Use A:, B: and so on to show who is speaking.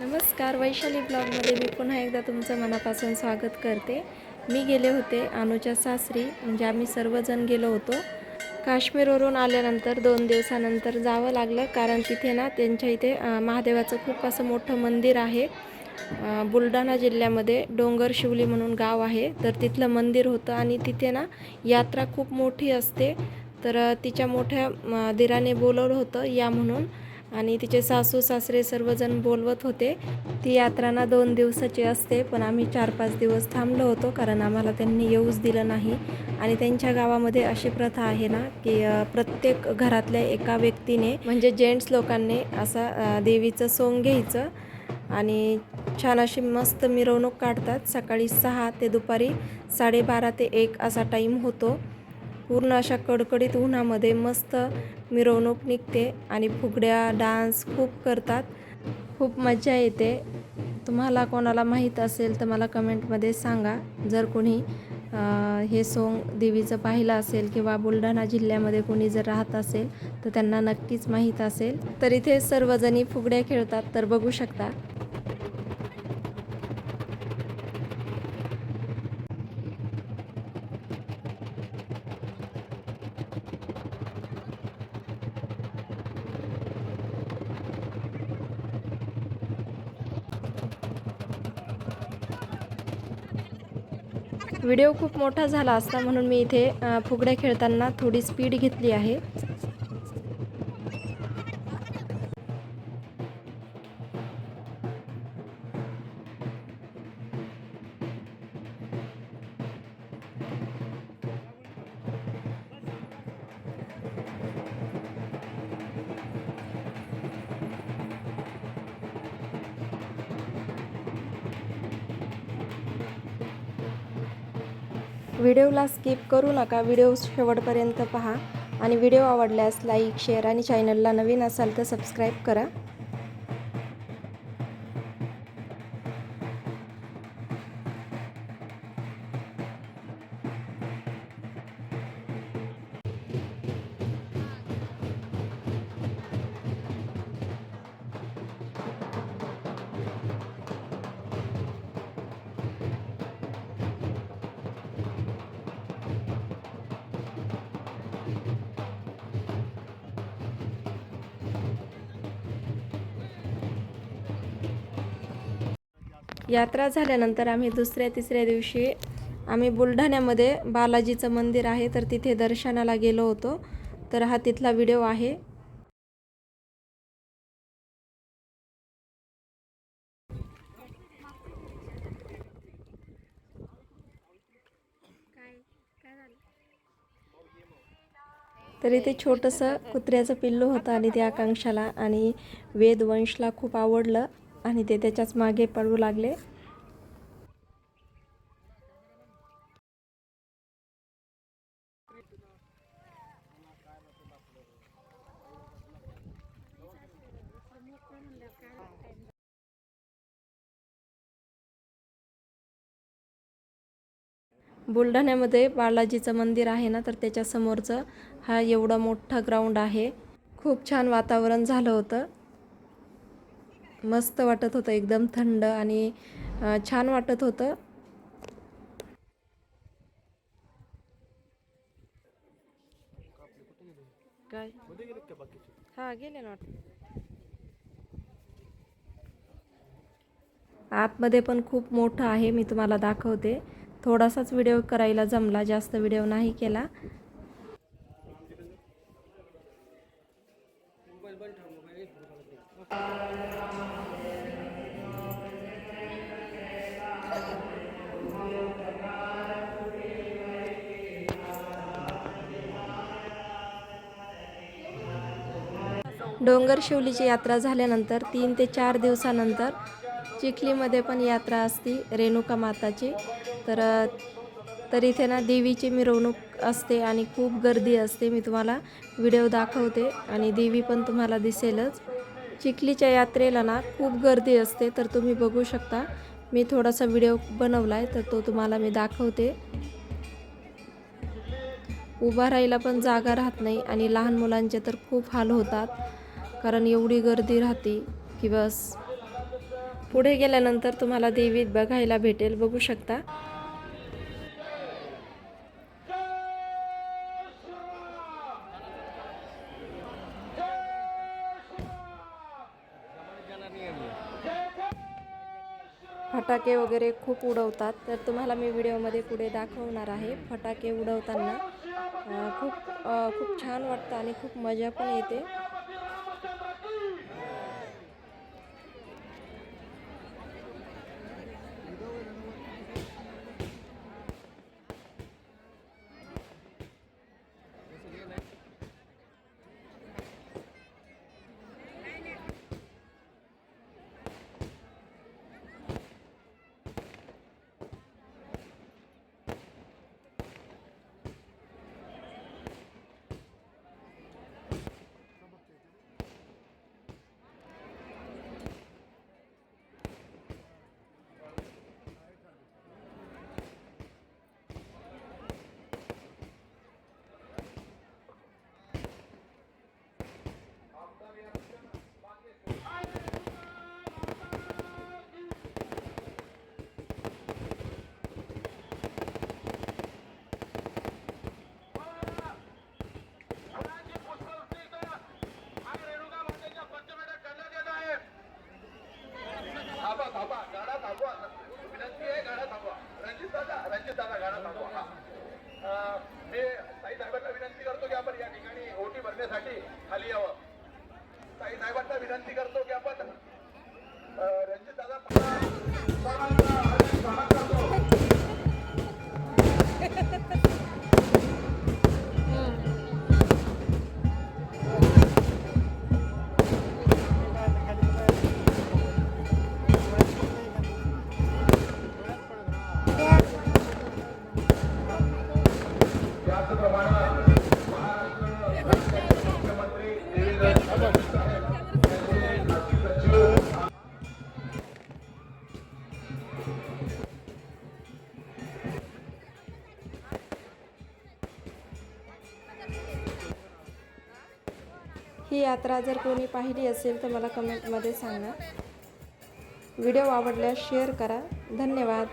A: नमस्कार वैशाली ब्लॉगमध्ये मी पुन्हा एकदा तुमचं मनापासून स्वागत करते. मी गेले होते अनुच्या सासरी म्हणजे आम्ही सर्वजण गेलो होतो. काश्मीरवरून आल्यानंतर दोन दिवसानंतर जावं लागलं कारण तिथे ना त्यांच्या इथे महादेवाचं खूप असं मोठं मंदिर आहे. बुलढाणा जिल्ह्यामध्ये डोंगर शिवली म्हणून गाव आहे. तर तिथलं मंदिर होतं आणि तिथे ना यात्रा खूप मोठी असते. तर तिच्या मोठ्या दिराने बोलवलं होतं या म्हणून. आणि तिचे सासू सासरे सर्वजण बोलवत होते. ती यात्रांना दोन दिवसाची असते पण आम्ही चार पाच दिवस थांबलो होतो कारण आम्हाला त्यांनी येऊच दिलं नाही. आणि त्यांच्या गावामध्ये अशी प्रथा आहे ना की प्रत्येक घरातल्या एका व्यक्तीने म्हणजे जेंट्स लोकांनी असा देवीचं सोंग घ्यायचं आणि छान अशी मस्त मिरवणूक काढतात. सकाळी सहा ते दुपारी साडेबारा ते एक असा टाईम होतो. पूर्ण अशा कडकडीत उन्हामध्ये मस्त मिरवणूक निघते आणि फुगड्या डान्स खूप करतात. खूप मजा येते. तुम्हाला कोणाला माहीत असेल तर मला कमेंटमध्ये सांगा. जर कोणी हे सोंग देवीचं पाहिलं असेल किंवा बुलढाणा जिल्ह्यामध्ये कोणी जर राहत असेल तर त्यांना नक्कीच माहीत असेल. तर इथे सर्वजणी फुगड्या खेळतात तर बघू शकता. व्हिडिओ खूप मोठा झाला असता म्हणून मी इथे फुगड्या खेळताना थोडी स्पीड घेतली आहे. व्हिडिओला स्किप करू नका. व्हिडिओ शेवटपर्यंत पहा आणि व्हिडिओ आवडल्यास लाईक शेअर आणि चॅनलला नवीन असाल तर सबस्क्राईब करा. यात्रा झाल्यानंतर आम्ही दुसऱ्या तिसऱ्या दिवशी आम्ही बुलढाण्यामध्ये बालाजीचं मंदिर आहे तर तिथे दर्शनाला गेलो होतो. तर हा तिथला व्हिडिओ आहे. तर इथे छोटंसं कुत्र्याचं पिल्लू होतं आणि त्या आकांक्षाला आणि वेदवंशला खूप आवडलं. आणि ते त्याच्याच मागे पळू लागले. बुलढाण्यामध्ये बालाजीचं मंदिर आहे ना तर त्याच्यासमोरचं हा एवढा मोठा ग्राउंड आहे. खूप छान वातावरण झालं होतं. मस्त वाटत होतं एकदम थंड आणि छान वाटत होतं. काय? हा गेले ना. आतमध्ये पण खूप मोठं आहे मी तुम्हाला दाखवते. थोडासाच व्हिडिओ करायला जमला जास्त व्हिडिओ नाही केला. डोंगर शिवलीची यात्रा झाल्यानंतर तीन ते चार दिवसानंतर चिखलीमध्ये पण यात्रा असती रेणुका माताची. तर तर इथे ना देवीची मिरवणूक असते आणि खूप गर्दी असते. मी तुम्हाला व्हिडिओ दाखवते आणि देवी पण तुम्हाला दिसेलच. चिखलीच्या यात्रेला ना खूप गर्दी असते तर तुम्ही बघू शकता. मी थोडासा व्हिडिओ बनवला आहे तर तो तुम्हाला मी दाखवते. उभा राहायला पण जागा राहत नाही आणि लहान मुलांचे तर खूप हाल होतात कारण एवढी गर्दी राहते की बस. पुढे गेल्यानंतर तुम्हाला देवीत बघायला भेटेल बघू शकता. फटाके वगैरे खूप उडवतात. तर तुम्हाला मी व्हिडिओमध्ये पुढे दाखवणार आहे फटाके उडवताना. खूप खूप छान वाटतं आणि खूप मजा पण येते.
B: Ha ha ha.
A: ही यात्रा जर कोणी पाहिली असेल तर मला कमेंटमध्ये सांगा. व्हिडिओ आवडल्यास शेअर करा. धन्यवाद.